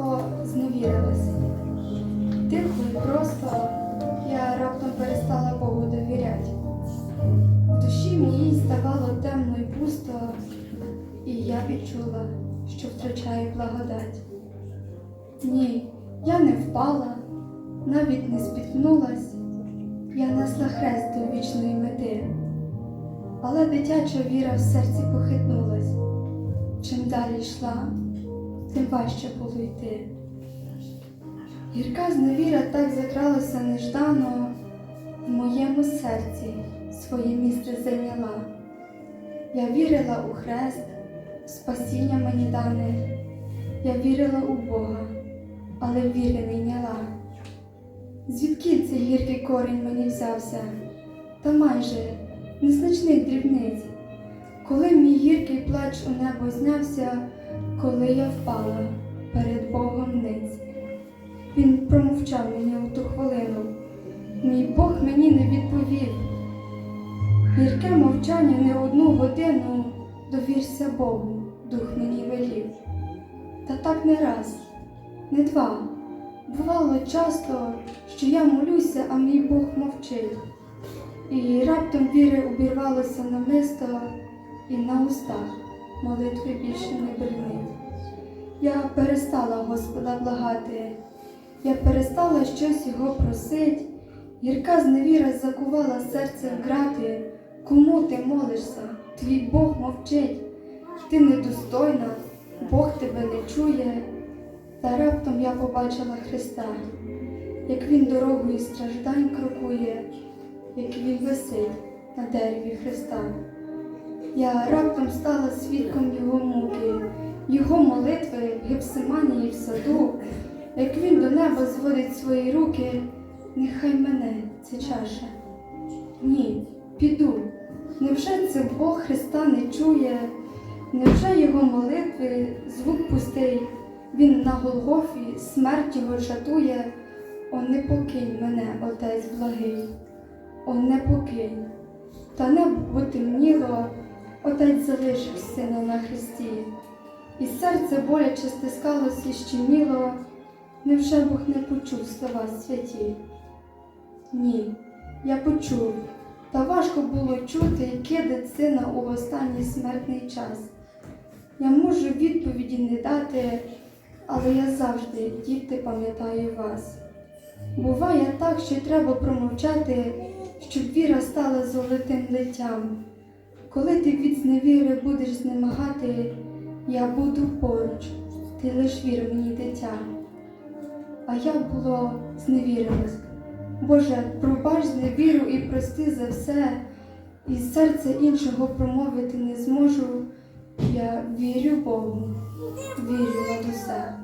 О, зневірилась. Тихо і просто я раптом перестала Богу довіряти. В душі моїй ставало темно і пусто, і я відчула, що втрачаю благодать. Ні, я не впала, навіть не спіткнулась, я несла хрест до вічної мети. Але дитяча віра в серці похитнулась. Чим далі йшла, тим важче було йти. Гірка зневіра так закралася неждано, в моєму серці своє місце зайняла. Я вірила у хрест, спасіння мені дане, я вірила у Бога, але віри не йняла. Звідки цей гіркий корінь мені взявся, та майже незначних дрібниць. Коли мій гіркий плач у небо знявся, коли я впала перед Богом ниць. Він промовчав мені у ту хвилину. Мій Бог мені не відповів. Гірке мовчання не одну годину довірся Богу, дух мені велів. Та так не раз, не два. Бувало часто, що я молюся, а мій Бог мовчить. І раптом віри обірвалося намисто, і на устах молитви більше не бринить. Я перестала Господа благати, я перестала щось його просить. Гірка зневіра закувала серце в грати. Кому ти молишся? Твій Бог мовчить. Ти недостойна, Бог тебе не чує. Та раптом я побачила Христа, як Він дорогою страждань крокує, як Він висить на дереві Христа. Я раптом стала свідком Його муки, Його молитви в Гепсиманії в саду, як Він до неба зводить свої руки, нехай мене це чаша. Ні, піду. Невже це Бог Христа не чує? Невже Його молитви звук пустий? Він на Голгофі смерть його жадує. О, не покинь мене, Отець благий, о, не покинь. Та небо потемніло, Отець залишив сина на хресті, і серце боляче стискалось і щеміло, невже Бог не почув слова святі? Ні, я почув, та важко було чути, кидать сина у останній смертний час. Я можу відповіді не дати, але я завжди, діти, пам'ятаю вас. Буває так, що треба промовчати, щоб віра стала золотим литтям. Коли ти від зневіри будеш знемагати, я буду поруч, ти лиш вір мені, дитя. А я було зневірилась. Боже, пробач зневіру і прости за все, і з серця іншого промовити не зможу. Я вірю Богу, вірю над усе.